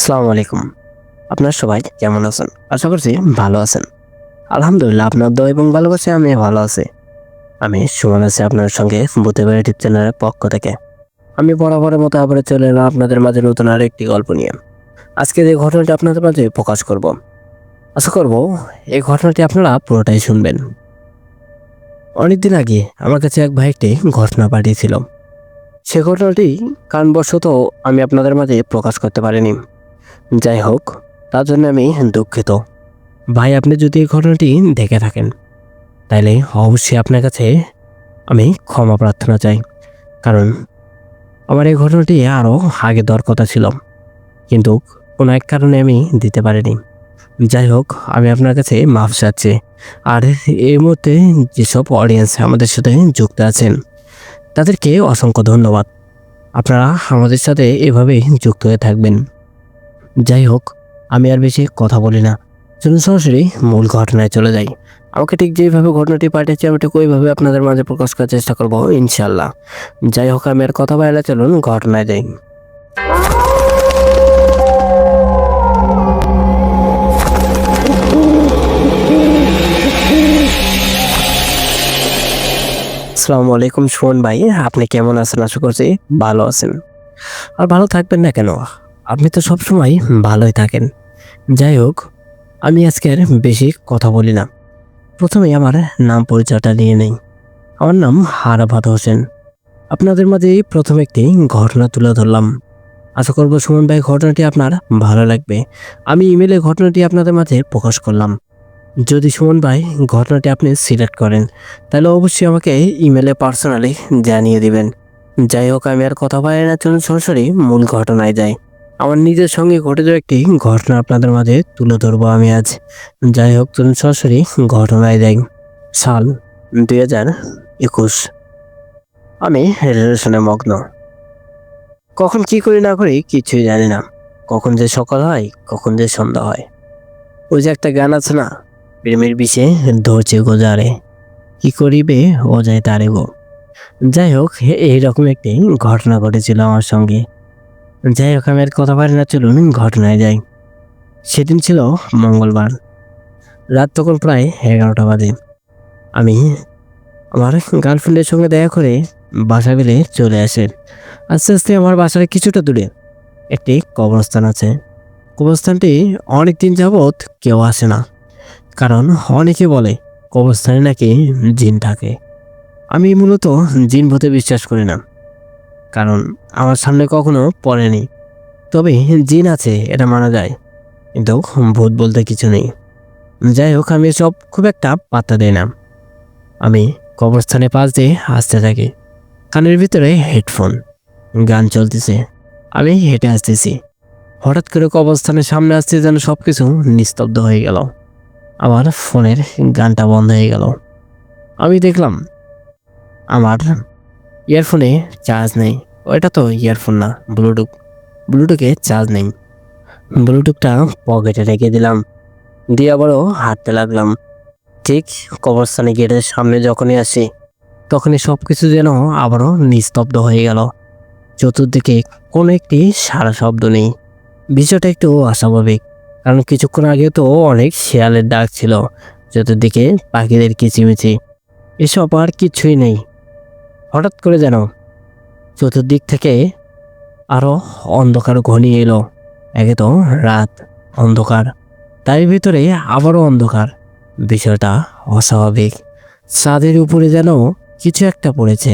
আসসালামু আলাইকুম। আপনার সবাই কেমন আছেন? আশা করছি ভালো আছেন। আলহামদুলিল্লাহ, আপনার দোয়া এবং ভালোবাসে আমি ভালো আছি। আমি সুমন আছি আপনার সঙ্গে ভূতে বাড়ি টিপ চ্যানেলের পক্ষ থেকে। আমি বরাবরের মতো আবার চলে এলাম আপনাদের মাঝে নতুন আর একটি গল্প নিয়ে। আজকে যে ঘটনাটি আপনাদের মাঝে প্রকাশ করব, আশা করব এই ঘটনাটি আপনারা পুরোটাই শুনবেন। অনেকদিন আগে আমার কাছে এক ভাই একটি ঘটনা পাঠিয়েছিল। সে ঘটনাটি কারণবশত আমি আপনাদের মাঝে প্রকাশ করতে পারিনি। যাই হোক তার জন্য আমি দুঃখিত। ভাই, আপনি যদি এই ঘটনাটি দেখে থাকেন, তাইলে অবশ্যই আপনার কাছে আমি ক্ষমা প্রার্থনা চাই। কারণ আমার এই ঘটনাটি আরও আগে দেওয়ার কথা ছিল, কিন্তু কোনো এক কারণে আমি দিতে পারিনি। যাই হোক আমি আপনার কাছে মাফ চাচ্ছি। আর এই মুহূর্তে যেসব অডিয়েন্স আমাদের সাথে যুক্ত আছেন, তাদেরকে অসংখ্য ধন্যবাদ। আপনারা আমাদের সাথে এভাবেই যুক্ত হয়ে থাকবেন। যাই হোক, আমি আর বেশি কথা বলি না। চলুন সরাসরি মূল ঘটনায় চলে যাই। আমাকে ঠিক যেভাবে ঘটনাটি পাঠিয়েছে আমি ঠিক ওইভাবে আপনাদের মাঝে প্রকাশ করার চেষ্টা করব ইনশাল্লাহ যাই হোক, আমি আর কথা বলে চলুন ঘটনায় যাই। আসসালামু আলাইকুম, সুমন ভাই, আপনি কেমন আছেন? আশা করছি ভালো আছেন। আর ভালো থাকবেন না কেন? আপনি তো সবসময় ভালোই থাকেন। যাই হোক, আমি আজকের বেশি কথা বলি না। প্রথমে আমার নাম পরিচয়টা নিয়ে নেই। আমার নাম হারাফাত হোসেন। আপনাদের মাঝে প্রথম একটি ঘটনা তুলে ধরলাম। আশা করব সুমন ভাই ঘটনাটি আপনার ভালো লাগবে। আমি ইমেলে ঘটনাটি আপনাদের মাঝে প্রকাশ করলাম। যদি সুমন ভাই ঘটনাটি আপনি সিলেক্ট করেন, তাহলে অবশ্যই আমাকে ইমেলে পার্সোনালি জানিয়ে দিবেন। যাই হোক, আমি আর কথা বলি না, চলুন সরাসরি মূল ঘটনায় যাই। আমার নিজের সঙ্গে ঘটে যাওয়া একটি ঘটনা আপনাদের মাঝে তুলে ধরবো আমি আজ। যাই হোক, চলুন সরাসরি ঘটনায় যাই। সাল দুই হাজার একুশ। আমি রিলেশনে মগ্ন। কখন কি করি না করি কিছুই জানি না। কখন যে সকাল হয়, কখন যে সন্ধ্যা হয়। ওই যে একটা গান আছে না, প্রেমের বিষে ধরছে গোজারে। কি করিবে ও যায় তারে গো। যাই হোক, এইরকম একটি ঘটনা ঘটেছিল আমার সঙ্গে। যাই হোক, আমি আর কথা পারি না, চলুন, ঘটনায় যাই। সেদিন ছিল মঙ্গলবার। রাত তখন প্রায় এগারোটা বাজে। আমি আমার গার্লফ্রেন্ডের সঙ্গে দেখা করে বাসা বেলে চলে আসে। আস্তে আস্তে আমার বাসার কিছুটা দূরে একটি কবরস্থান আছে। কবরস্থানটি অনেক দিন যাবৎ কেউ আসে না। কারণ অনেকে বলে কবরস্থানে নাকি জিন থাকে। আমি মূলত জিন ভূতে বিশ্বাস করি না। কারণ আমার সামনে কখনো পড়েনি। তবে জিন আছে, এটা মানা যায়। কিন্তু ভূত বলতে কিছু নেই। যাই হোক, আমি সব খুব একটা পাত্তা দেই না। আমি কবরস্থানে পাশ দিয়ে আসতে থাকি। কানের ভিতরে হেডফোন। গান চলতেছে। আমি হেঁটে আসতেছি। হঠাৎ করে কবরস্থানের সামনে আসতে যেন সব কিছু নিস্তব্ধ হয়ে গেল। আমার ফোনের গানটা বন্ধ হয়ে গেল। আমি দেখলাম, আমার ইয়ারফোনে চার্জ নেই। ওইটা তো ইয়ারফোন না ব্লুটুথ ব্লুটুথে চার্জ নেই। ব্লুটুথটা পকেটে রেখে দিলাম। দিয়ে আবারও হাঁটতে লাগলাম। ঠিক কবরস্থানে গেটের সামনে যখনই আসি, তখনই সব কিছু যেন আবারও নিস্তব্ধ হয়ে গেল। চতুর্দিকে কোনো একটি সারা শব্দ নেই। বিষয়টা একটু অস্বাভাবিক, কারণ কিছুক্ষণ আগে তো অনেক শেয়ালের ডাক ছিল। চতুর্দিকে পাখিদের কিচিমিচি, এসব আর কিছুই নেই। হঠাৎ করে যেন চতুর্দিক থেকে আরও অন্ধকার ঘনিয়ে এলো। একে তো রাত অন্ধকার তার ভিতরে আবারও অন্ধকার। বিষয়টা অস্বাভাবিক। ছাদের উপরে যেন কিছু একটা পড়েছে,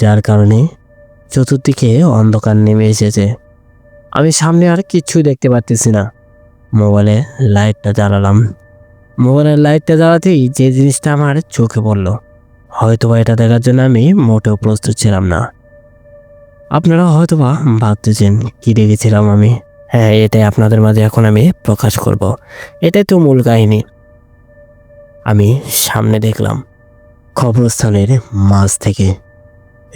যার কারণে চতুর্দিকে অন্ধকার নেমে এসেছে। আমি সামনে আর কিচ্ছু দেখতে পারতেছি না। মোবাইলে লাইটটা জ্বালালাম। মোবাইলের লাইটটা জ্বালাতেই যে জিনিসটা আমার চোখে পড়ল। হয়তোবা এটা দেখার জন্য আমি মোটেও প্রস্তুত ছিলাম না। আপনারা হয়তোবা ভাবতেছেন, কি দেখেছিলাম আমি? হ্যাঁ এটাই আপনাদের মাঝে এখন আমি প্রকাশ করব। এটাই তো মূল কাহিনী। আমি সামনে দেখলাম কবরস্থানের মাঝ থেকে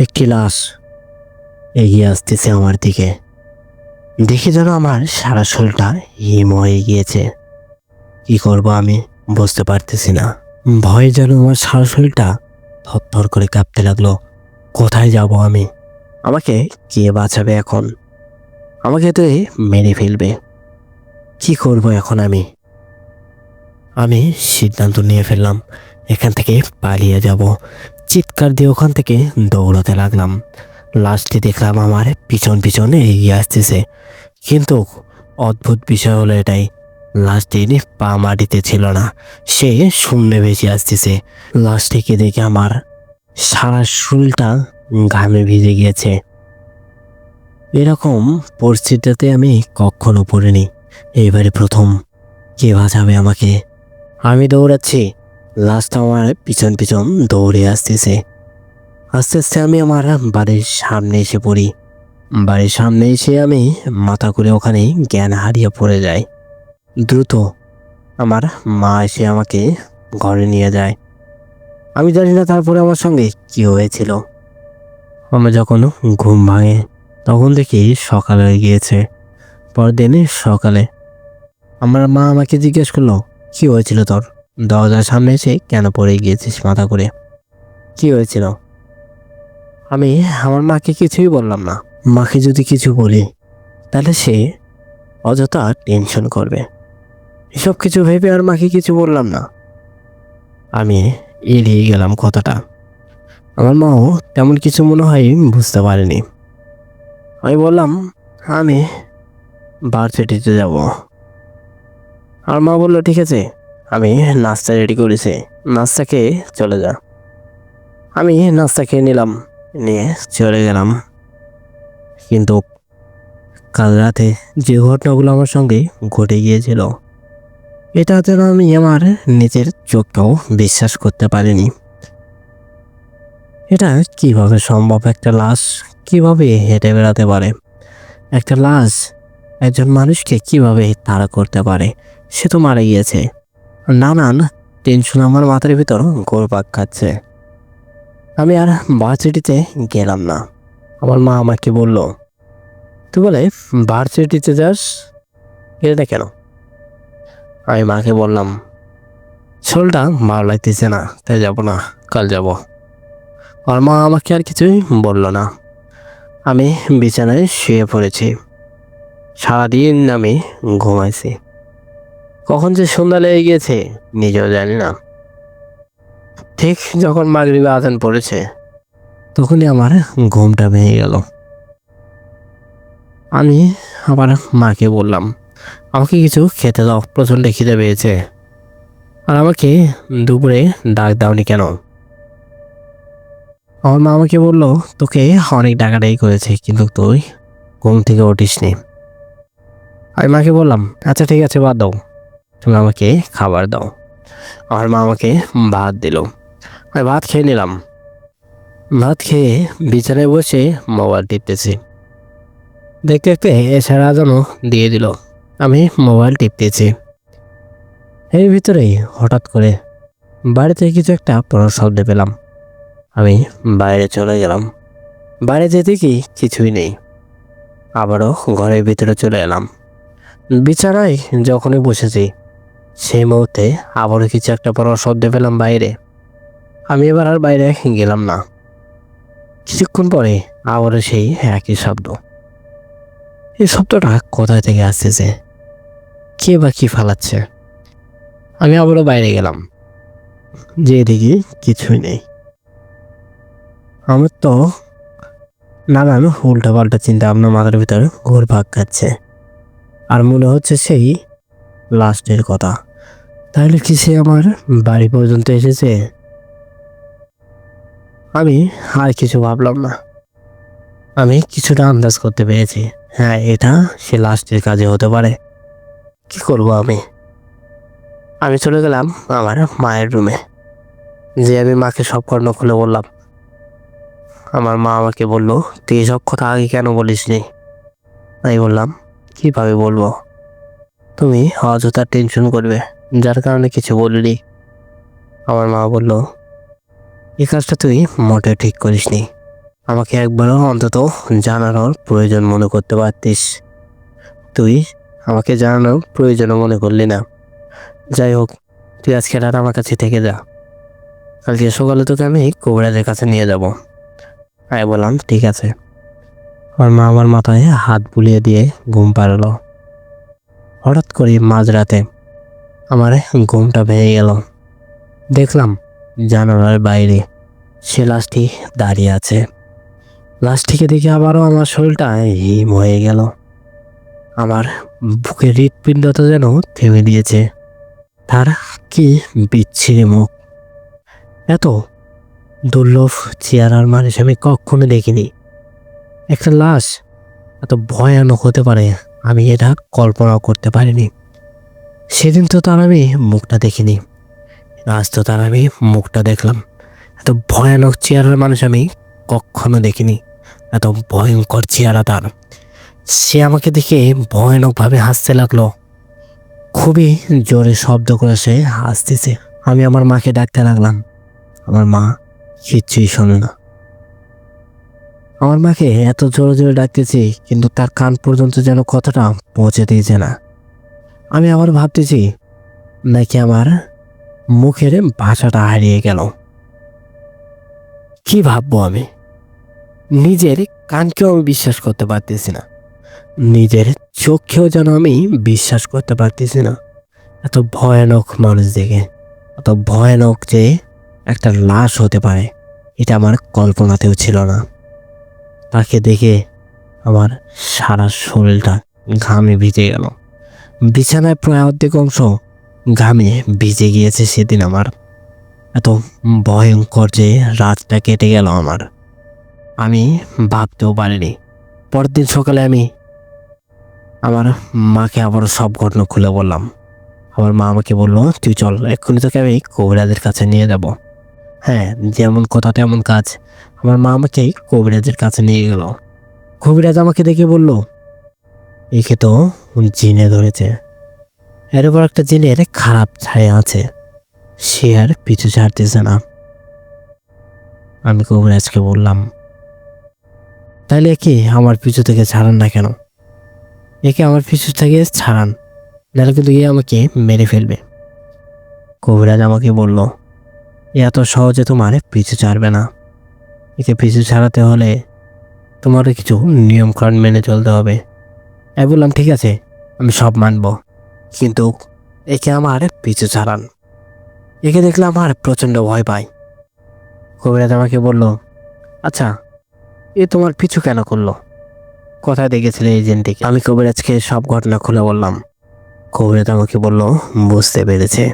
একটি লাশ এগিয়ে আসতেছে আমার দিকে। দেখে যেন আমার সারা শরীরটা হিম হয়ে গিয়েছে। কি করব আমি বুঝতে পারতেছি না। ভয়ে যেন আমার সারা শরীরটা থরথর করে কাঁপতে লাগল। কোথায় যাব আমি? আমাকে কে বাঁচাবে এখন? আমাকে তো মেরে ফেলবে। কি করব এখন আমি? আমি সিদ্ধান্ত নিয়ে ফেললাম। এখান থেকে পালিয়ে যাব। চিৎকার দিয়ে ওখান থেকে দৌড়াতে লাগলাম। লাস্টে দেখলাম আমার পিছন পিছনে এগিয়ে আসতেছে। কিন্তু অদ্ভুত বিষয় হলো এটাই। লাস্টে পা মাটিতে ছিল না। সে শূন্য ভেসে আসতেছে। লাস্টে দেখে আমার সারা শরীরটা ঘামে ভিজে গিয়েছে। এরকম পরিস্থিতিতে আমি কখনো পড়িনি। এবারে প্রথম কে বাঁচাবে আমাকে? আমি দৌড়াচ্ছি। লাস্ট আমার পিছন পিছন দৌড়ে আসতেছে। আস্তে আস্তে আমি আমার বাড়ির সামনে এসে পড়ি। বাড়ির সামনে এসে আমি মাথা করে ওখানে জ্ঞান হারিয়ে পড়ে যাই। দ্রুত আমার মা এসে আমাকে ঘরে নিয়ে যায়। আমি জানি না তারপরে আমার সঙ্গে কি হয়েছিল। আমার যখন ঘুম ভাঙে, তখন দেখি সকাল হয়ে গিয়েছে। পরদিন সকালে আমার মা আমাকে জিজ্ঞেস করল, কি হয়েছিল তোর? দরজার সামনে এসে কেন পড়ে গিয়েছিস মাথা করে কি হয়েছিল? আমি আমার মাকে কিছুই বললাম না। মাকে যদি কিছু বলি, তাহলে সে অযথা টেনশন করবে। এসব কিছু ভেবে আর মাকে কিছু বললাম না। আমি এড়িয়ে গেলাম কথাটা। আমার মাও তেমন কিছু মনে হয় বুঝতে পারেনি। আমি বললাম, আমি ভার্সিটিতে যাব। আর মা বলল, ঠিক আছে, আমি নাস্তা রেডি করেছি। নাস্তা খেয়ে চলে যা। আমি নাস্তা খেয়ে নিলাম, নিয়ে চলে গেলাম। কিন্তু কাল রাতে যে ঘটনাগুলো আমার সঙ্গে ঘটে গিয়েছিল এটা যেন আমি আমার নিজের চোখকেও বিশ্বাস করতে পারিনি। এটা কীভাবে সম্ভব? একটা লাশ কীভাবে হেঁটে বেড়াতে পারে? একটা লাশ একজন মানুষকে কীভাবে তাড়া করতে পারে? সে তো মারা গিয়েছে। নানান টেনশন আমার মাথার ভিতর গোরপাক খাচ্ছে। আমি আর ভার্সিটিতে গেলাম না। আমার মা আমাকে বলল, তুই বলে ভার্সিটিতে যাস? এটা কেন? আমি মাকে বললাম শোলটা ভালো লাগতেছে না, তাই যাব না, কাল যাব। আর মা আমাকে আর কিছুই বলল না। আমি বিছানায় শুয়ে পড়েছি। সারাদিন আমি ঘুমাইছি। কখন যে সন্ধ্যা লেগে গিয়েছে, নিজেও জানি না। ঠিক যখন মাগরিবে আজান পড়েছে, তখনই আমার ঘুমটা ভেঙে গেল। আমি আমার মাকে বললাম আমাকে কিছু খেতে দাও, প্রচণ্ড খিদে পেয়েছে। আর আমাকে দুপুরে ডাক দাওনি কেন? আমার মা আমাকে বলল, তোকে অনেক ডাকাডাকি করেছে, কিন্তু তুই ঘুম থেকে উঠিসনি। আমি মাকে বললাম আচ্ছা ঠিক আছে, বাদ দাও। তুমি আমাকে খাবার দাও। আমার মা আমাকে ভাত দিল। আমি ভাত খেয়ে নিলাম। ভাত খেয়ে বিছানায় বসে মোবাইল টিপতেছি। দেখতে দেখতে এছাড়া যেন দিয়ে দিল। আমি মোবাইল টিপতেছি এর ভিতরেই হঠাৎ করে বাড়িতে কিছু একটা পড়ার শব্দ পেলাম। আমি বাইরে চলে গেলাম। বাইরে যেতে কি কিছুই নেই। আবারও ঘরের ভিতরে চলে এলাম। বিছানায় যখনই বসেছি, সেই মুহূর্তে আবারও কিছু একটা পড়ার শব্দ পেলাম বাইরে। আমি এবার আর বাইরে গেলাম না। কিছুক্ষণ পরে আবারও সেই একই শব্দ। এই শব্দটা কোথায় থেকে আসতেছে কে বা কি ফালাচ্ছে? আমি আবারও বাইরে গেলাম। যে দেখি কিছুই নেই। আমার তো নানান উল্টা পাল্টা চিন্তা আপনার মাথার ভিতরে ঘোর ভাগ খাচ্ছে। আর মনে হচ্ছে সেই লাস্টের কথা। তাহলে কি সে আমার বাড়ি পর্যন্ত এসেছে? আমি আর কিছু ভাবলাম না। আমি কিছুটা আন্দাজ করতে পেরেছি। হ্যাঁ এটা সে লাস্টের কাজে হতে পারে। কি করব আমি? আমি চলে গেলাম আমার মায়ের রুমে। যে আমি মাকে সব কর্ণ খুলে বললাম। আমার মা আমাকে বলল, তুই এসব কথা আগে কেন বলিসনি? আমি বললাম, কীভাবে বলব? তুমি অযথা টেনশন করবে। যার কারণে কিছু বলিনি। আমার মা বলল, এই কাজটা তুই মোটে ঠিক করিসনি। আমাকে একবারও অন্তত জানানোর প্রয়োজন মনে করতে পারতিস। তুই আমাকে জানানোর প্রয়োজনও মনে করলি না। যাই হোক, তুই আজকে রাত আমার কাছে থেকে যা। কালকে সকালে তোকে আমি কবিরাজের কাছে নিয়ে যাব। আমি বললাম, ঠিক আছে। আমার মা আমার মাথায় হাত বুলিয়ে দিয়ে ঘুম পাড়ালো। হঠাৎ করে মাঝরাতে আমার ঘুমটা ভেঙে গেল। দেখলাম জানালার বাইরে সে লাশটি দাঁড়িয়ে আছে। লাশটিকে দেখে আবারও আমার শরীরটা হিম হয়ে গেল। আমার বুকের হৃৎপিণ্ডটা যেন থেমে দিয়েছে তার কি বিচ্ছিরি মুখ। এত দুর্লভ চেয়ারার মানুষ আমি কখনো দেখিনি। একটা লাশ এত ভয়ানক হতে পারে, আমি এটা কল্পনাও করতে পারিনি। সেদিন তো তার আমি মুখটা দেখিনি। আজ তো তার আমি মুখটা দেখলাম। এত ভয়ানক চেয়ারার মানুষ আমি কখনো দেখিনি। এত ভয়ঙ্কর চেহারা তার। সে আমাকে দেখে ভয়ানকভাবে হাসতে লাগল। খুবই জোরে শব্দ করে সে হাসতেছে। আমি আমার মাকে ডাকতে লাগলাম। আমার মা কিচ্ছুই শোনে না। আমার মাকে এত জোরে জোরে ডাকতেছি, কিন্তু তার কান পর্যন্ত যেন কথাটা পৌঁছে দিয়েছে না। আমি আবার ভাবতেছি, নাকি আমার মুখের ভাষাটা হারিয়ে গেল। কি ভাববো আমি? নিজের কানকেও আমি বিশ্বাস করতে পারতেছি না। নিজের চোখেও যেন আমি বিশ্বাস করতে পারতেছি না। এত ভয়ানক মানুষ দেখে, এত ভয়ানক যে একটা লাশ হতে পারে, এটা আমার কল্পনাতেও ছিল না। তাকে দেখে আমার সারা শরীরটা ঘামে ভিজে গেল। বিছানায় প্রায় অর্ধেক অংশ ঘামে ভিজে গিয়েছে সেদিন আমার। এত ভয়ঙ্কর যে রাতটা কেটে গেল আমার। আমি ভাবতেও পারিনি। পরের দিন সকালে আমি আমার মাকে আবার সব ঘটনা খুলে বললাম। আমার মা আমাকে বলল, তুই চল, এক্ষুনি তোকে আমি কবিরাজের কাছে নিয়ে যাব। হ্যাঁ যেমন কথা তেমন কাজ। আমার মা আমাকে কবিরাজের কাছে নিয়ে গেল। কবিরাজ আমাকে দেখে বলল, একে তো জিনে ধরেছে। এর উপর একটা জিনের খারাপ ছায়া আছে। সে আর পিছু ছাড়তেছে না। আমি কবিরাজকে বললাম তাহলে কি আমার পিছু থেকে ছাড়ান না কেন? একে আমার পিছু থেকে ছাড়ান, নাহলে কিন্তু এ আমাকে মেরে ফেলবে। কবিরাজ আমাকে বলল, এ এত সহজে তোমার পিছু ছাড়বে না। একে পিছু ছাড়াতে হলে তোমারও কিছু নিয়মকানুন মেনে চলতে হবে। আমি বললাম, ঠিক আছে, আমি সব মানব। কিন্তু একে আমার পিছু ছাড়ান। একে দেখলে আমার প্রচণ্ড ভয় পাই কবিরাজ আমাকে বলল আচ্ছা এ তোমার পিছু কেন করল? কোথায় দেখেছিলে এজেন্টটিকে আমি কবিরাজকে সব ঘটনা খুলে বললাম। কবিরাজ আমাকে বলল, বুঝতে পেরেছে।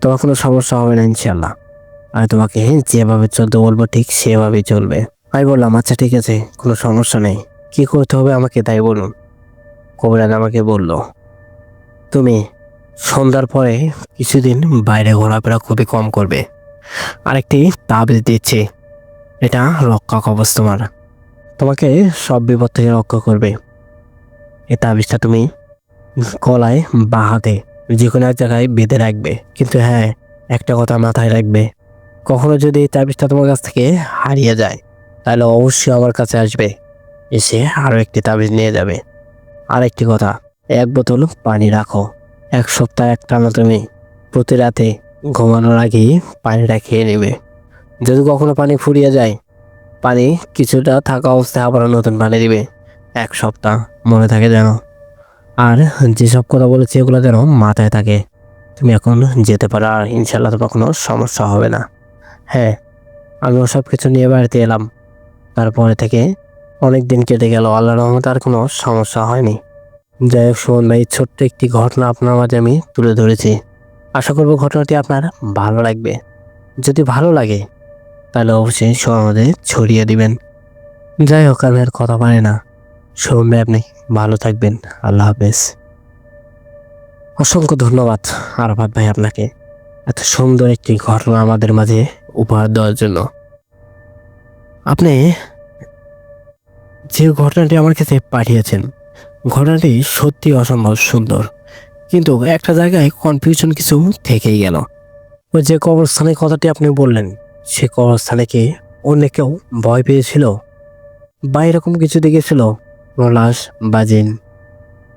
তোমার কোনো সমস্যা হবে না ইনশাল্লাহ আমি তোমাকে যেভাবে চলতে বলব, ঠিক সেভাবেই চলবে। আমি বললাম আচ্ছা ঠিক আছে, কোনো সমস্যা নেই। কি করতে হবে আমাকে তাই বলুন। কবিরাজ আমাকে বলল, তুমি সন্ধ্যার পরে কিছুদিন বাইরে ঘোরাফেরা খুবই কম করবে। আরেকটি তাবিজ দিচ্ছি। এটা রক্ষা কবচ তোমার। তোমাকে সব বিপদ থেকে রক্ষা করবে। এই তাবিজটা তুমি গলায় বা হাতে যে কোনো এক জায়গায় বেঁধে রাখবে। কিন্তু হ্যাঁ একটা কথা মাথায় রাখবে। কখনো যদি এই তাবিজটা তোমার কাছ থেকে হারিয়ে যায়, তাহলে অবশ্যই আমার কাছে আসবে। এসে আরও একটি তাবিজ নিয়ে যাবে। আর একটি কথা, এক বোতল পানি রাখো। এক সপ্তাহ একটানা তুমি প্রতি রাতে ঘুমানোর আগেই পানিটা খেয়ে নেবে। যদি কখনো পানি ফুরিয়ে যায় পানি কিছুটা থাকা অবস্থায় আবার নতুন পানি দিবে। এক সপ্তাহ মনে থাকে যেন। আর যেসব কথা বলেছি এগুলো যেন মাথায় থাকে। তুমি এখন যেতে পারো আর ইনশাল্লাহ তোমার কোনো সমস্যা হবে না। হ্যাঁ আমি সব কিছু নিয়ে বাড়িতে এলাম। তারপরে থেকে অনেক দিন কেটে গেল আল্লাহ রহমতে আর কোনো সমস্যা হয়নি। যাই হোক, সুমন ভাই, ছোট্ট একটি ঘটনা আপনার মাঝে আমি তুলে ধরেছি। আশা করব ঘটনাটি আপনার ভালো লাগবে। যদি ভালো লাগে তাহলে অবশ্যই সমাজে ছড়িয়ে দিবেন। যাই হোক আমি আর কথা পারি না। শুনুন ভাই, আপনি ভালো থাকবেন। আল্লাহ হাফেজ। অসংখ্য ধন্যবাদ আরফাত ভাই আপনাকে এত সুন্দর একটি ঘটনা আমাদের মাঝে উপহার দেওয়ার জন্য। আপনি যে ঘটনাটি আমার কাছে পাঠিয়েছেন, ঘটনাটি সত্যি অসম্ভব সুন্দর। কিন্তু একটা জায়গায় কনফিউশন কিছু থেকেই গেল। ওই যে কবরস্থানের কথাটি আপনি বললেন সে কবরস্থানে কি অন্য ভয় পেয়েছিল বা এরকম কিছু দেখেছিল। কোনো লাশ বা জিন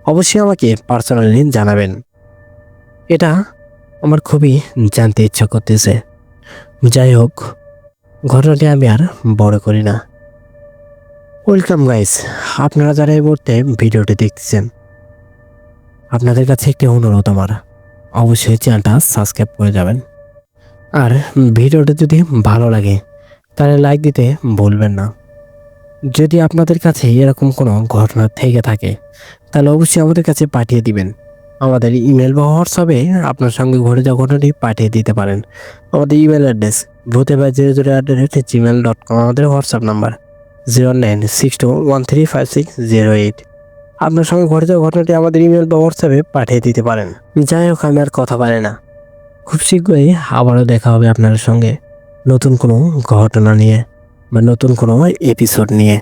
অবশ্যই আমাকে পার্সোনালি জানাবেন। এটা আমার খুবই জানতে ইচ্ছা করতেছে। যাই হোক, ঘটনাটি আমি আর বড় করি না। ওয়েলকাম গাইস, আপনারা যারা এই মুহূর্তে ভিডিওটি দেখতেছেন আপনাদের কাছে একটি অনুরোধ আমার। অবশ্যই চ্যানেলটা সাবস্ক্রাইব করে যাবেন। আর ভিডিওটা যদি ভালো লাগে, তাহলে লাইক দিতে ভুলবেন না। যদি আপনাদের কাছে এরকম কোনো ঘটনা থেকে থাকে, তাহলে অবশ্যই আমাদের কাছে পাঠিয়ে দিবেন। আমাদের ইমেল বা হোয়াটসঅ্যাপে আপনার সঙ্গে ঘটে যাওয়া ঘটনাটি পাঠিয়ে দিতে পারেন। আমাদের ইমেল অ্যাড্রেস ভূতে বা zero zero at rate Gmail dot com আমাদের WhatsApp number zero nine six two one three five six zero eight আপনার সঙ্গে ঘটে যাওয়া ঘটনাটি আমাদের ইমেল বা হোয়াটসঅ্যাপে পাঠিয়ে দিতে পারেন। যাই হোক, আমি আর কথা পারি না। খুব শীঘ্রই আবারও দেখা হবে আপনার সঙ্গে নতুন কোনো ঘটনা নিয়ে বা নতুন কোনো এপিসোড নিয়ে।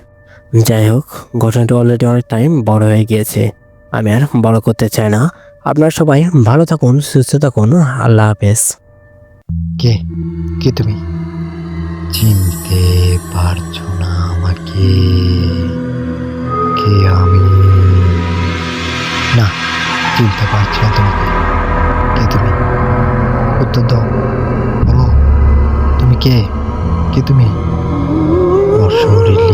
যাই হোক, ঘটনাটি অলরেডি অনেক টাইম বড় হয়ে গিয়েছে। আমি আর বড় করতে চাই না। আপনারা সবাই ভালো থাকুন, সুস্থ থাকুন। আল্লাহ হাফেজ। কে? কে তুমি? চিনতে পারছ না আমাকে। কে আমি? না, চিনতে পারছি না তোমাকে। তুমি উত্তর দাও বলো তুমি কে? কে তুমি? এই,